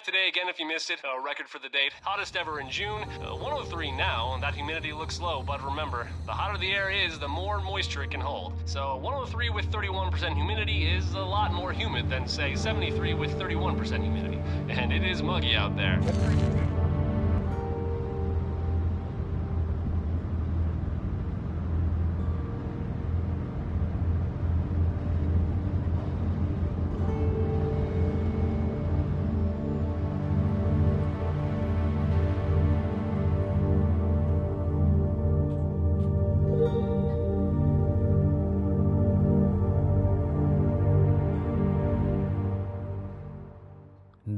live today again if you missed it. A record for the date. Hottest ever in June. Uh, 103 now, and that humidity looks low, but remember, the hotter the air is, the more moisture it can hold. So 103 with 31% humidity is a lot more humid than, say, 73 with 31% humidity. And it is muggy out there.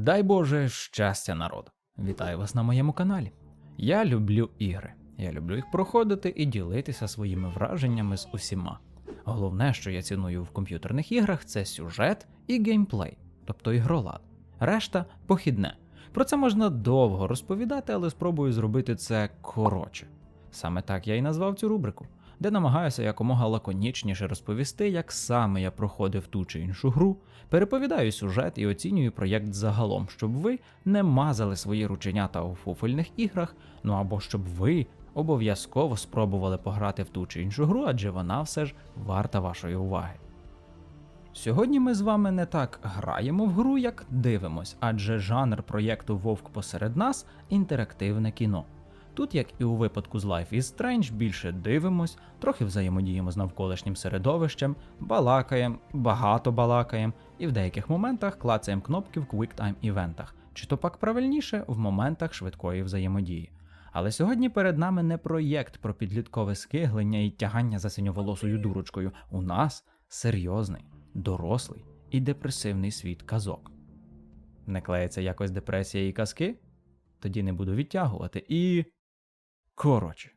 Дай Боже щастя, народ! Вітаю вас на моєму каналі. Я люблю ігри. Я люблю їх проходити і ділитися своїми враженнями з усіма. Головне, що я ціную в комп'ютерних іграх, це сюжет і геймплей, тобто ігролад. Решта похідне. Про це можна довго розповідати, але спробую зробити це коротше. Саме так я і назвав цю рубрику, де намагаюся якомога лаконічніше розповісти, як саме я проходив ту чи іншу гру, переповідаю сюжет і оцінюю проєкт загалом, щоб ви не мазали свої рученята у фуфельних іграх, ну або щоб ви обов'язково спробували пограти в ту чи іншу гру, адже вона все ж варта вашої уваги. Сьогодні ми з вами не так граємо в гру, як дивимось, адже жанр проєкту Вовк посеред нас інтерактивне кіно. Тут, як і у випадку з Life is Strange, більше дивимось, трохи взаємодіємо з навколишнім середовищем, балакаємо, багато балакаємо, і в деяких моментах клацаємо кнопки в QuickTime івентах, чи то пак правильніше в моментах швидкої взаємодії. Але сьогодні перед нами не проєкт про підліткове скиглення і тягання за синьоволосою дурочкою. У нас серйозний, дорослий і депресивний світ казок. Не клеїться якось депресія і казки? Тоді не буду відтягувати і. Коротше.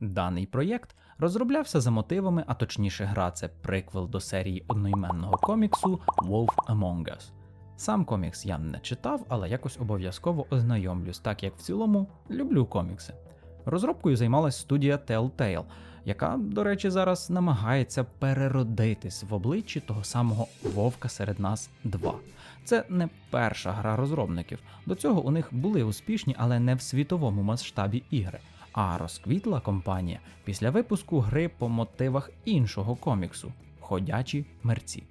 Даний проєкт розроблявся за мотивами, а точніше, гра це приквел до серії одноіменного коміксу Wolf Among Us. Сам комікс я не читав, але якось обов'язково ознайомлюсь, так як в цілому люблю комікси. Розробкою займалась студія Telltale, яка, до речі, зараз намагається переродитись в обличчі того самого Вовка серед нас 2. Це не перша гра розробників. До цього у них були успішні, але не в світовому масштабі ігри. А розквітла компанія після випуску гри по мотивах іншого коміксу Ходячі мерці,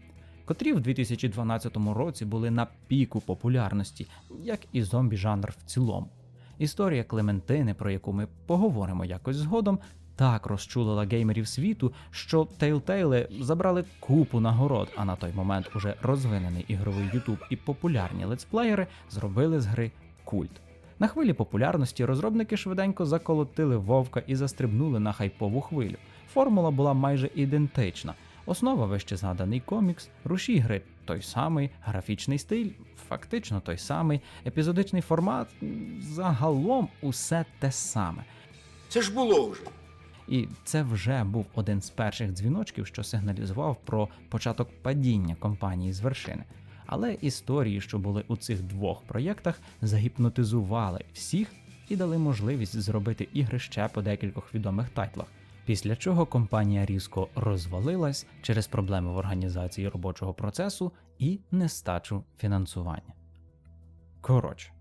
котрі в 2012 році були на піку популярності, як і зомбі жанр в цілому. Історія Клементини, про яку ми поговоримо якось згодом, так розчулила геймерів світу, що Telltale забрали купу нагород, а на той момент уже розвинений ігровий YouTube і популярні летсплеєри зробили з гри культ. На хвилі популярності розробники швиденько заколотили вовка і застрибнули на хайпову хвилю. Формула була майже ідентична. Основа вище згаданий комікс, рушій гри той самий, графічний стиль, фактично той самий, епізодичний формат, загалом усе те саме. Це ж було вже. І це вже був один з перших дзвіночків, що сигналізував про початок падіння компанії з вершини. Але історії, що були у цих двох проєктах, загіпнотизували всіх і дали можливість зробити ігри ще по декількох відомих тайтлах. Після чого компанія різко розвалилась через проблеми в організації робочого процесу і нестачу фінансування. Коротше,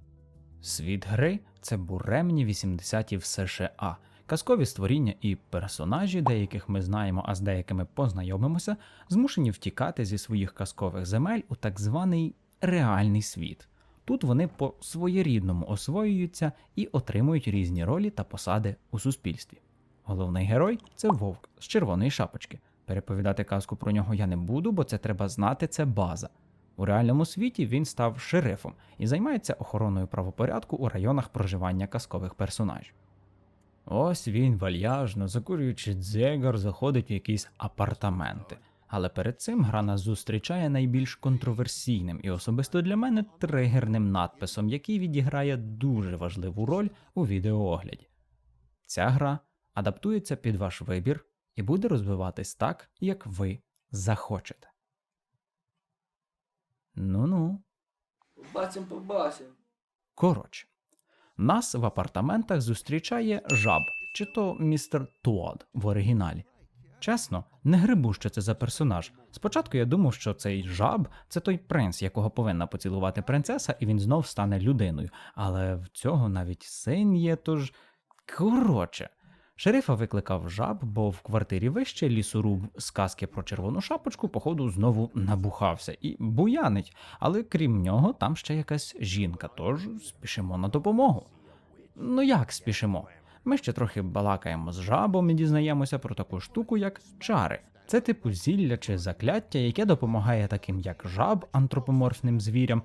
світ гри це буремні 80-ті в США, казкові створіння і персонажі, деяких ми знаємо, а з деякими познайомимося, змушені втікати зі своїх казкових земель у так званий реальний світ. Тут вони по своєрідному освоюються і отримують різні ролі та посади у суспільстві. Головний герой це вовк з червоної шапочки. Переповідати казку про нього я не буду, бо це треба знати, це база. У реальному світі він став шерифом і займається охороною правопорядку у районах проживання казкових персонажів. Ось він вальяжно, закурюючи дзегар, заходить в якісь апартаменти. Але перед цим гра нас зустрічає найбільш контроверсійним і особисто для мене тригерним надписом, який відіграє дуже важливу роль у відеоогляді. Ця гра адаптується під ваш вибір і буде розвиватись так, як ви захочете. Ну-ну. Побачим, побачим. Коротше, нас в апартаментах зустрічає жаб, чи то містер Туад в оригіналі. Чесно, не грибу, що це за персонаж. Спочатку я думав, що цей жаб це той принц, якого повинна поцілувати принцеса, і він знов стане людиною. Але в цього навіть син є, тож. Коротше. Шерифа викликав жаб, бо в квартирі вище лісоруб з казки про червону шапочку, походу, знову набухався і буянить. Але крім нього, там ще якась жінка, тож спішимо на допомогу. Ну як спішимо? Ми ще трохи балакаємо з жабом і дізнаємося про таку штуку, як чари. Це типу зілля чи закляття, яке допомагає таким як жаб, антропоморфним звірям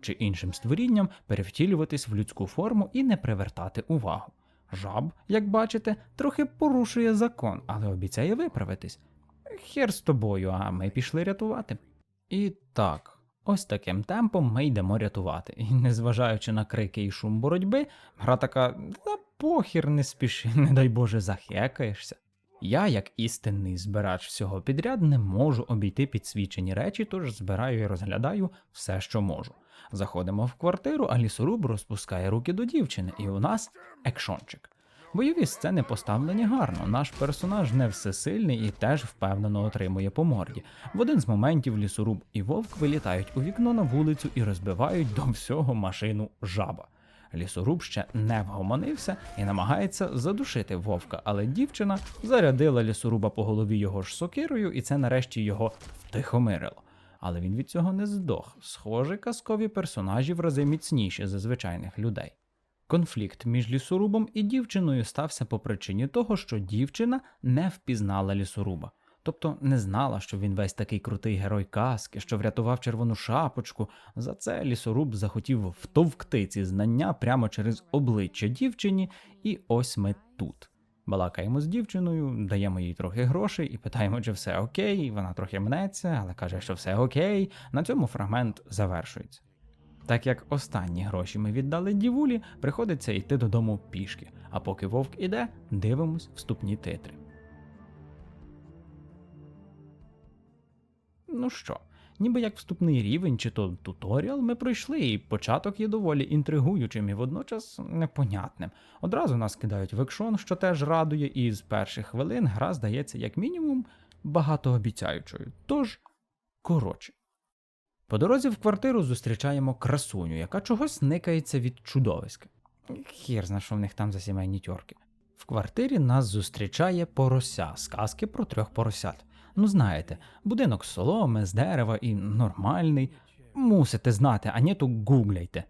чи іншим створінням перевтілюватись в людську форму і не привертати увагу. Жаб, як бачите, трохи порушує закон, але обіцяє виправитись. Хер з тобою, а ми пішли рятувати. І так, ось таким темпом ми йдемо рятувати. І незважаючи на крики і шум боротьби, гра така, та похір не спіши, не дай Боже, захекаєшся. Я, як істинний збирач всього підряд, не можу обійти підсвічені речі, тож збираю і розглядаю все, що можу. Заходимо в квартиру, а лісоруб розпускає руки до дівчини, і у нас екшончик. Бойові сцени поставлені гарно. Наш персонаж не всесильний і теж впевнено отримує по морді. В один з моментів лісоруб і вовк вилітають у вікно на вулицю і розбивають до всього машину жаба. Лісоруб ще не вгомонився і намагається задушити вовка, але дівчина зарядила лісоруба по голові його ж сокирою, і це нарешті його втихомирило. Але він від цього не здох. Схоже, казкові персонажі в рази міцніші за звичайних людей. Конфлікт між лісорубом і дівчиною стався по причині того, що дівчина не впізнала лісоруба. Тобто не знала, що він весь такий крутий герой казки, що врятував червону шапочку. За це лісоруб захотів втовкти ці знання прямо через обличчя дівчині, і ось ми тут. Балакаємо з дівчиною, даємо їй трохи грошей і питаємо, чи все окей. Вона трохи мнеться, але каже, що все окей. На цьому фрагмент завершується. Так як останні гроші ми віддали дівулі, приходиться йти додому пішки. А поки вовк іде, дивимось вступні титри. Ну що, ніби як вступний рівень чи то туторіал ми пройшли, і початок є доволі інтригуючим і водночас непонятним. Одразу нас кидають в екшон, що теж радує, і з перших хвилин гра здається як мінімум багатообіцяючою. Тож, коротше. По дорозі в квартиру зустрічаємо красуню, яка чогось никається від чудовиська. Хір зна, що в них там за сімейні тьорки. В квартирі нас зустрічає порося з казки про трьох поросят. Ну знаєте, будинок соломи, з дерева і нормальний. Мусите знати, а ні то гугляйте.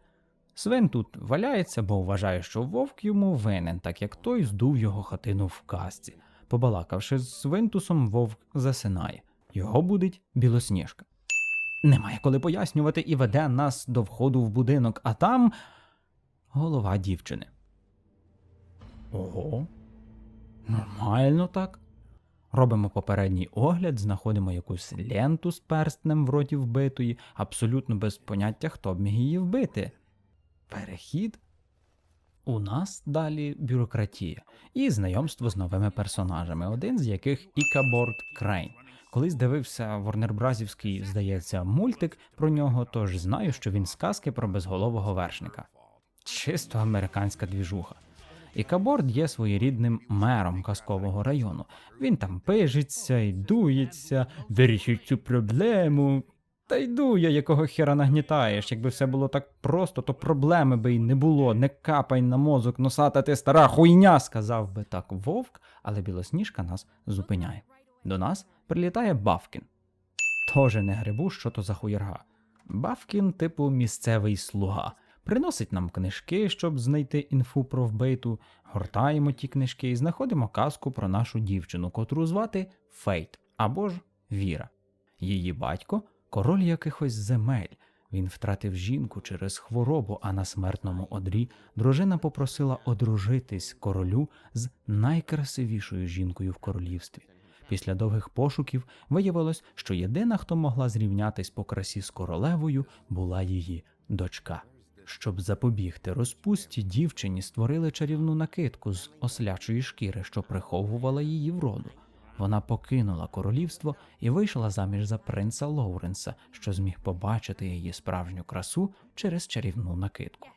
Свин тут валяється, бо вважає, що вовк йому винен, так як той здув його хатину в казці. Побалакавши з свинтусом, вовк засинає. Його будить білосніжка. Немає коли пояснювати і веде нас до входу в будинок, а там голова дівчини. Ого. Нормально так. Робимо попередній огляд, знаходимо якусь ленту з перстнем в роті вбитої, абсолютно без поняття, хто б міг її вбити. Перехід. У нас далі бюрократія і знайомство з новими персонажами, один з яких Ікаборд Крейн. Колись дивився Ворнербразівський, здається, мультик про нього, тож знаю, що він з казки про безголового вершника. Чисто американська двіжуха. І Каборд є своєрідним мером казкового району. Він там пижиться і дується, вирішить цю проблему. Та й дує, якого хера нагнітаєш. Якби все було так просто, то проблеми би й не було. Не капай на мозок, носата ти стара хуйня, сказав би так вовк, але білосніжка нас зупиняє. До нас прилітає Бавкін. Тоже не грибу, що то за хуєрга. Бавкін, типу, місцевий слуга. Приносить нам книжки, щоб знайти інфу про вбиту, гортаємо ті книжки і знаходимо казку про нашу дівчину, котру звати Фейт або ж Віра. Її батько король якихось земель. Він втратив жінку через хворобу, а на смертному одрі дружина попросила одружитись королю з найкрасивішою жінкою в королівстві. Після довгих пошуків виявилось, що єдина, хто могла зрівнятись по красі з королевою, була її дочка. Щоб запобігти розпусті, дівчині створили чарівну накидку з ослячої шкіри, що приховувала її вроду. Вона покинула королівство і вийшла заміж за принца Лоуренса, що зміг побачити її справжню красу через чарівну накидку.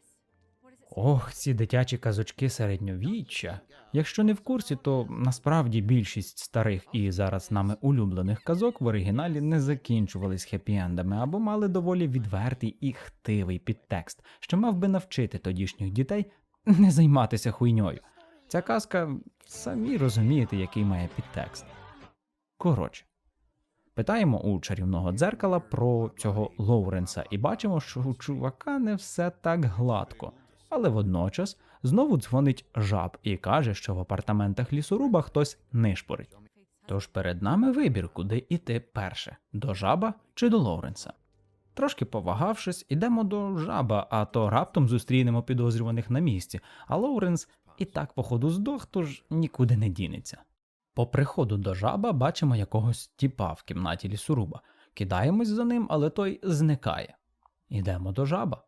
Ох, ці дитячі казочки середньовіччя. Якщо не в курсі, то насправді більшість старих і зараз нами улюблених казок в оригіналі не закінчувались хеппі-ендами або мали доволі відвертий і хтивий підтекст, що мав би навчити тодішніх дітей не займатися хуйньою. Ця казка самі розумієте, який має підтекст. Коротше, питаємо у чарівного дзеркала про цього Лоуренса і бачимо, що у чувака не все так гладко. Але водночас знову дзвонить жаб і каже, що в апартаментах лісоруба хтось нишпорить. Тож перед нами вибір, куди іти перше: до жаба чи до Лоуренса. Трошки повагавшись, ідемо до жаба, а то раптом зустрінемо підозрюваних на місці, а Лоуренс і так, походу, здох, тож нікуди не дінеться. По приходу до жаба бачимо якогось тіпа в кімнаті лісоруба. Кидаємось за ним, але той зникає. Ідемо до жаба.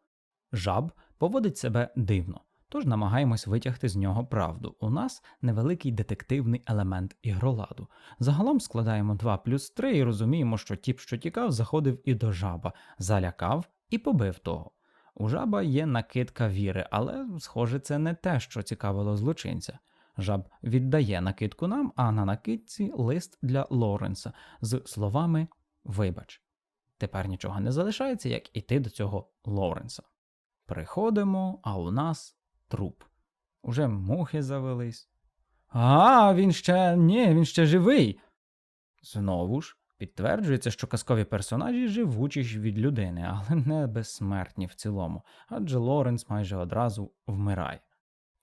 Жаб поводить себе дивно, тож намагаємось витягти з нього правду. У нас невеликий детективний елемент ігроладу. Загалом складаємо 2 плюс 3 і розуміємо, що тіп, що тікав, заходив і до жаба, залякав і побив того. У жаба є накидка віри, але, схоже, це не те, що цікавило злочинця. Жаб віддає накидку нам, а на накидці лист для Лоренса з словами Вибач. Тепер нічого не залишається, як іти до цього Лоренса. Приходимо, а у нас труп. Уже мухи завелись. А, він ще ні, він ще живий. Знову ж підтверджується, що казкові персонажі живучіші від людини, але не безсмертні в цілому, адже Лоренс майже одразу вмирає.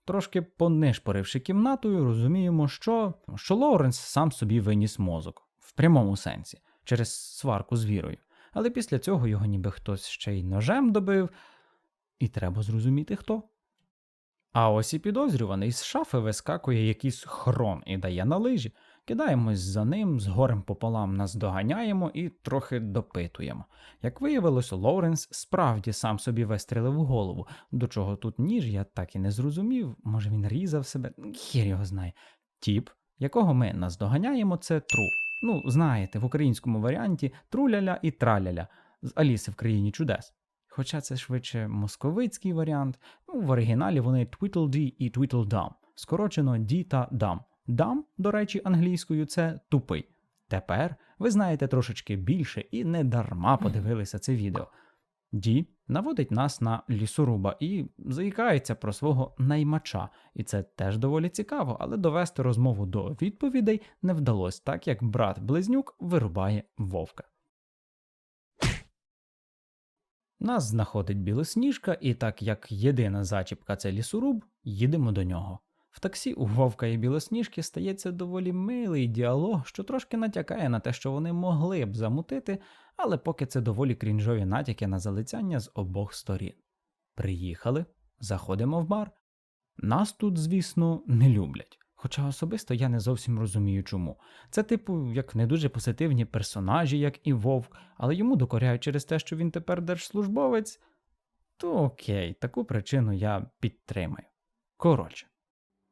Трошки понишпоривши кімнатою, розуміємо, що, що Лоуренс сам собі виніс мозок в прямому сенсі через сварку з вірою. Але після цього його ніби хтось ще й ножем добив, і треба зрозуміти хто. А ось і підозрюваний з шафи вискакує якийсь хрон і дає на лижі. Кидаємось за ним, з горем пополам нас доганяємо і трохи допитуємо. Як виявилось, Лоуренс справді сам собі вистрілив в голову. До чого тут ніж, я так і не зрозумів. Може він різав себе, хір його знає. Тіп, якого ми наздоганяємо, це тру. Ну, знаєте, в українському варіанті труляля і траляля з Аліси в країні чудес. Хоча це швидше московицький варіант, ну, в оригіналі вони Tweedledee і Tweedledum, скорочено D та Dum. Dum, до речі, англійською це тупий. Тепер ви знаєте трошечки більше і не дарма подивилися це відео. Ді наводить нас на лісоруба і заїкається про свого наймача, і це теж доволі цікаво, але довести розмову до відповідей не вдалося, так як брат-близнюк вирубає вовка. Нас знаходить білосніжка, і так як єдина зачіпка це лісоруб, їдемо до нього. В таксі у Вовка і Білосніжки стається доволі милий діалог, що трошки натякає на те, що вони могли б замутити, але поки це доволі крінжові натяки на залицяння з обох сторін. Приїхали, заходимо в бар. Нас тут, звісно, не люблять. Хоча особисто я не зовсім розумію чому. Це, типу, як не дуже позитивні персонажі, як і Вовк, але йому докоряють через те, що він тепер держслужбовець. То окей, таку причину я підтримаю. Коротше,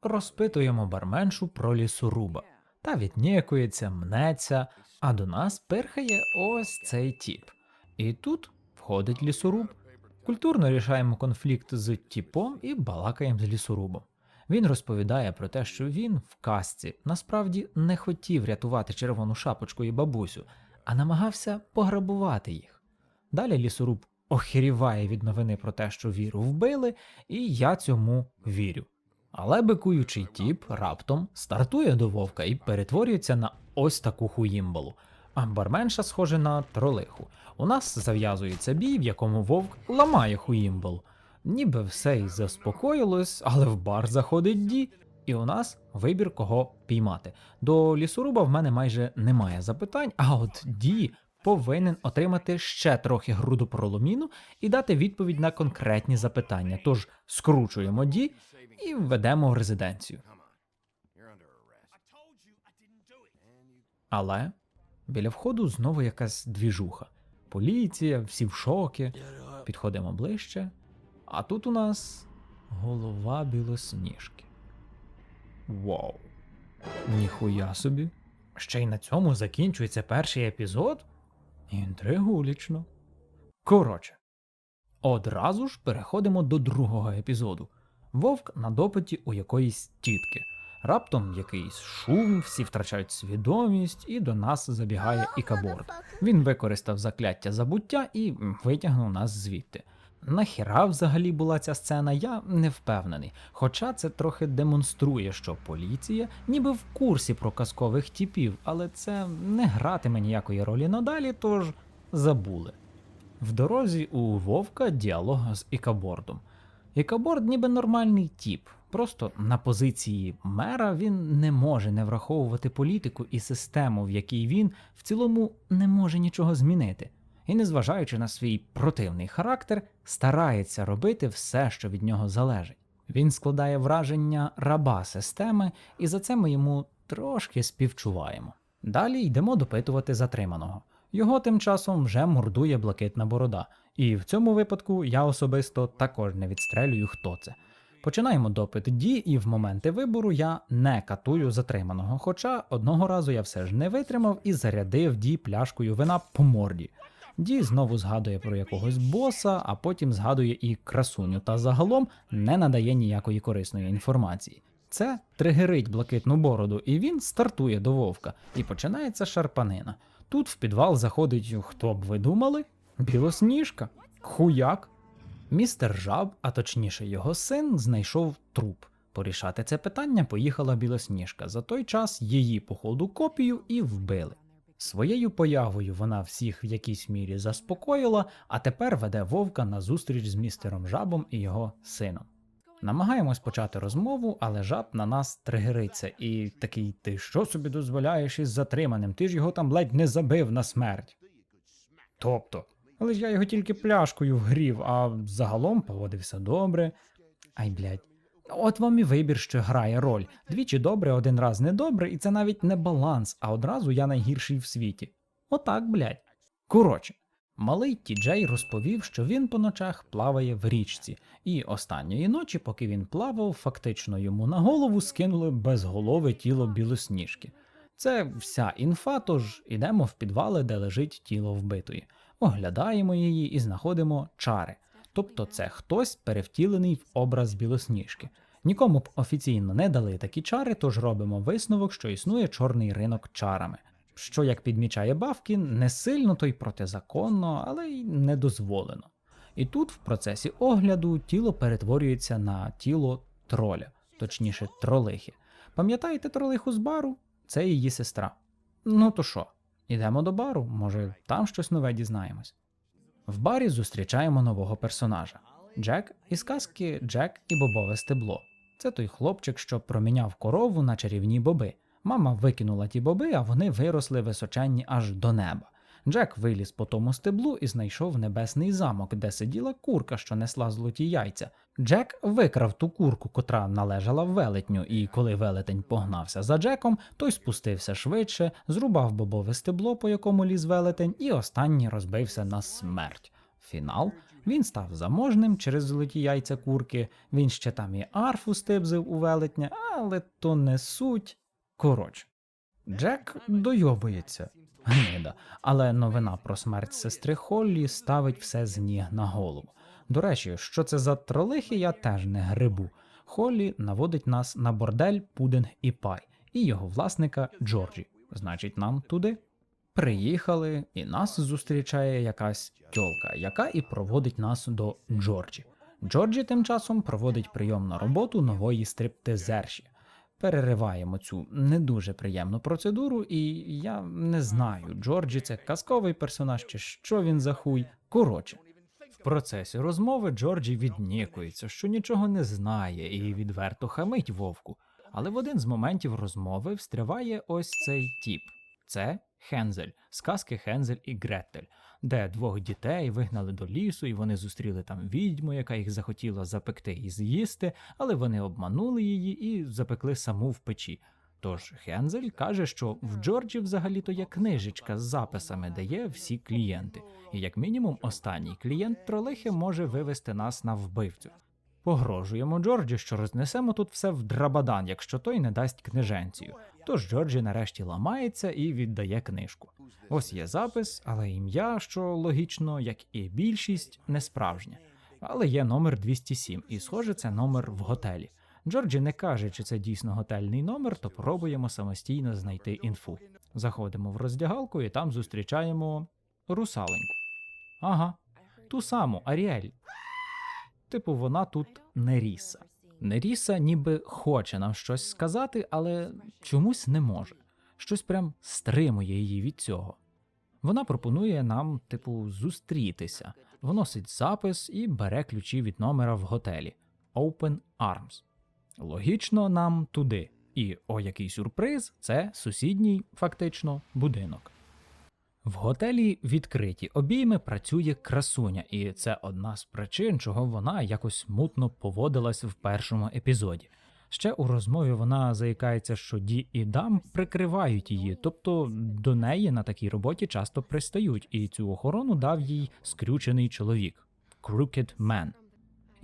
розпитуємо барменшу про лісоруба. Та віднікується, мнеться, а до нас перхає ось цей тіп. І тут входить лісоруб. Культурно рішаємо конфлікт з тіпом і балакаємо з лісорубом. Він розповідає про те, що він в казці насправді не хотів рятувати червону шапочку і бабусю, а намагався пограбувати їх. Далі лісоруб охеріває від новини про те, що віру вбили, і я цьому вірю. Але бикуючий тіп раптом стартує до вовка і перетворюється на ось таку хуїмбалу. А барменша схоже на тролиху. У нас зав'язується бій, в якому вовк ламає хуїмбалу. Ніби все й заспокоїлось, але в бар заходить Ді, і у нас вибір кого піймати. До лісоруба в мене майже немає запитань, а от Ді повинен отримати ще трохи грудопроломіну і дати відповідь на конкретні запитання. Тож скручуємо Ді і введемо в резиденцію. Але біля входу знову якась двіжуха. Поліція, всі в шокі. Підходимо ближче. А тут у нас голова білосніжки. Вау. Ніхуя собі. Ще й на цьому закінчується перший епізод? Інтригулічно. Коротше, одразу ж переходимо до другого епізоду. Вовк на допиті у якоїсь тітки. Раптом якийсь шум, всі втрачають свідомість, і до нас забігає Ікаборд. Він використав закляття забуття і витягнув нас звідти. Нахіра взагалі була ця сцена, я не впевнений. Хоча це трохи демонструє, що поліція ніби в курсі про казкових типів, але це не гратиме ніякої ролі надалі, тож забули. В дорозі у Вовка діалог з Ікабордом. Ікаборд ніби нормальний тіп, просто на позиції мера він не може не враховувати політику і систему, в якій він в цілому не може нічого змінити. І, незважаючи на свій противний характер, старається робити все, що від нього залежить. Він складає враження раба системи, і за це ми йому трошки співчуваємо. Далі йдемо допитувати затриманого. Його тим часом вже мордує блакитна борода, і в цьому випадку я особисто також не відстрелюю, хто це. Починаємо допит Ді, і в моменти вибору я не катую затриманого. Хоча одного разу я все ж не витримав і зарядив Ді пляшкою вина по морді. Ді знову згадує про якогось боса, а потім згадує і красуню, та загалом не надає ніякої корисної інформації. Це тригерить блакитну бороду, і він стартує до вовка, і починається шарпанина. Тут в підвал заходить, хто б ви думали? Білосніжка. Хуяк. Містер Жаб, а точніше його син, знайшов труп. Порішати це питання поїхала білосніжка. За той час її, походу, копію і вбили. Своєю появою вона всіх в якійсь мірі заспокоїла, а тепер веде вовка на зустріч з містером Жабом і його сином. Намагаємось почати розмову, але жаб на нас тригериться і такий: ти що собі дозволяєш із затриманим? Ти ж його там ледь не забив на смерть. Тобто, але ж я його тільки пляшкою вгрів, а загалом поводився добре. Ай, блядь. От вам і вибір, що грає роль. Двічі добре, один раз недобре, і це навіть не баланс, а одразу я найгірший в світі. Отак, блядь. Коротше, малий Тіджей розповів, що він по ночах плаває в річці, і останньої ночі, поки він плавав, фактично йому на голову скинули безголове тіло білосніжки. Це вся інфа, тож ідемо в підвали, де лежить тіло вбитої. Оглядаємо її і знаходимо чари. Тобто це хтось перевтілений в образ білосніжки. Нікому б офіційно не дали такі чари, тож робимо висновок, що існує чорний ринок чарами. Що, як підмічає Бавкін, не сильно то й протизаконно, але й не дозволено. І тут, в процесі огляду, тіло перетворюється на тіло троля, точніше, тролихи. Пам'ятаєте тролиху з бару? Це її сестра. Ну то що, ідемо до бару, може там щось нове дізнаємось. В барі зустрічаємо нового персонажа Джек із казки Джек і бобове стебло. Це той хлопчик, що проміняв корову на чарівні боби. Мама викинула ті боби, а вони виросли височенні аж до неба. Джек виліз по тому стеблу і знайшов небесний замок, де сиділа курка, що несла золоті яйця. Джек викрав ту курку, котра належала велетню, і коли велетень погнався за Джеком, той спустився швидше, зрубав бобове стебло, по якому ліз велетень, і останній розбився на смерть. Фінал він став заможним через золоті яйця курки. Він ще там і арфу стибзив у велетня, але то не суть. Коротше, Джек дойобується. Гнида. Але новина про смерть сестри Холлі ставить все з ніг на голову. До речі, що це за тролихи, я теж не грибу. Холлі наводить нас на бордель, пудинг і пай, і його власника Джорджі. Значить, нам туди. Приїхали, і нас зустрічає якась тьолка, яка і проводить нас до Джорджі. Джорджі тим часом проводить прийомну роботу нової стриптизерші. Перериваємо цю не дуже приємну процедуру, і я не знаю, Джорджі це казковий персонаж чи що він за хуй. Коротше, в процесі розмови Джорджі віднікується, що нічого не знає і відверто хамить вовку. Але в один з моментів розмови встряває ось цей тіп. Це Хензель, сказки Хензель і Гретель, де двох дітей вигнали до лісу, і вони зустріли там відьму, яка їх захотіла запекти і з'їсти, але вони обманули її і запекли саму в печі. Тож Хензель каже, що в Джорджі взагалі-то є книжечка з записами, де є всі клієнти, і як мінімум останній клієнт тролихи може вивести нас на вбивцю. Погрожуємо Джорджі, що рознесемо тут все в драбадан, якщо той не дасть книженцію. Тож Джорджі нарешті ламається і віддає книжку. Ось є запис, але ім'я, що логічно, як і більшість, не справжнє. Але є номер 207, і схоже, це номер в готелі. Джорджі не каже, чи це дійсно готельний номер, то пробуємо самостійно знайти інфу. Заходимо в роздягалку і там зустрічаємо русаленьку. Ага, ту саму Аріель. Типу, вона тут Неріса. Неріса ніби хоче нам щось сказати, але чомусь не може. Щось прям стримує її від цього. Вона пропонує нам, типу, зустрітися, вносить запис і бере ключі від номера в готелі Open Arms. Логічно нам туди. І о який сюрприз, це сусідній, фактично, будинок. В готелі відкриті обійми працює красуня, і це одна з причин, чого вона якось мутно поводилась в першому епізоді. Ще у розмові вона заїкається, що Ді і Дам прикривають її, тобто до неї на такій роботі часто пристають, і цю охорону дав їй скрючений чоловік Crooked Man.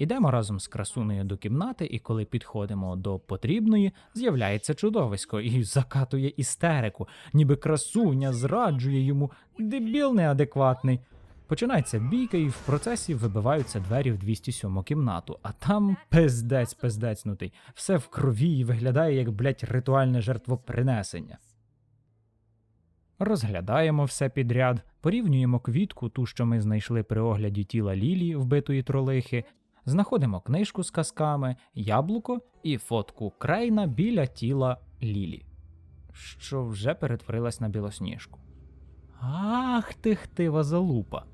Ідемо разом з красунею до кімнати, і коли підходимо до потрібної, з'являється чудовисько і закатує істерику, ніби красуня зраджує йому. Дебіл неадекватний. Починається бійка, і в процесі вибиваються двері в 207 кімнату, а там пиздець пиздецнутий, все в крові і виглядає як, блять, ритуальне жертвопринесення. Розглядаємо все підряд, порівнюємо квітку, ту, що ми знайшли при огляді тіла Лілі, вбитої тролихи, знаходимо книжку з казками, яблуко і фотку крейна біля тіла Лілі, що вже перетворилась на білосніжку. Ах ти хтива залупа.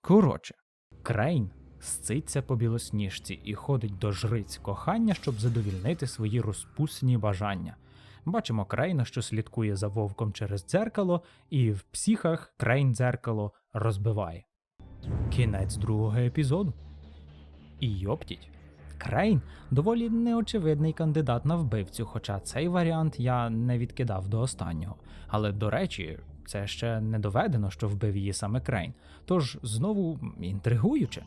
Коротше, Крейн сциться по білосніжці і ходить до жриць кохання, щоб задовільнити свої розпусні бажання. Бачимо Крейна, що слідкує за вовком через дзеркало, і в психах Крейн дзеркало розбиває. Кінець другого епізоду. І йоптіть. Крейн доволі неочевидний кандидат на вбивцю, хоча цей варіант я не відкидав до останнього. Але до речі, це ще не доведено, що вбив її саме Крейн. Тож знову інтригуюче.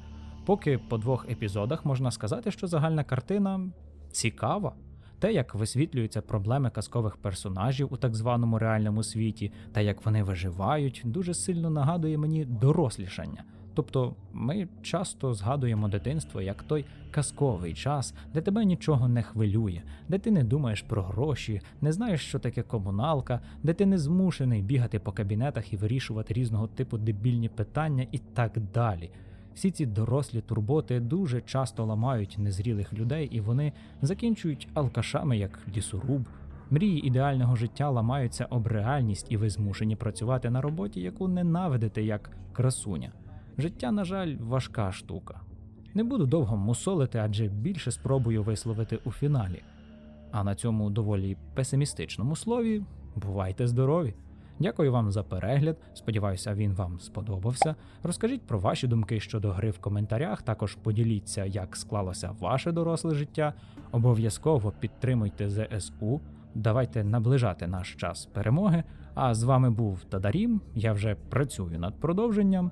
Поки по двох епізодах можна сказати, що загальна картина цікава. Те, як висвітлюються проблеми казкових персонажів у так званому реальному світі, та як вони виживають, дуже сильно нагадує мені дорослішання. Тобто ми часто згадуємо дитинство як той казковий час, де тебе нічого не хвилює, де ти не думаєш про гроші, не знаєш, що таке комуналка, де ти не змушений бігати по кабінетах і вирішувати різного типу дебільні питання і так далі. Всі ці дорослі турботи дуже часто ламають незрілих людей, і вони закінчують алкашами як лісоруб. Мрії ідеального життя ламаються об реальність, і ви змушені працювати на роботі, яку ненавидите як красуня. Життя, на жаль, важка штука. Не буду довго мусолити, адже більше спробую висловити у фіналі. А на цьому доволі песимістичному слові бувайте здорові! Дякую вам за перегляд. Сподіваюся, він вам сподобався. Розкажіть про ваші думки щодо гри в коментарях. Також поділіться, як склалося ваше доросле життя. Обов'язково підтримуйте ЗСУ. Давайте наближати наш час перемоги. А з вами був Тадарім. Я вже працюю над продовженням.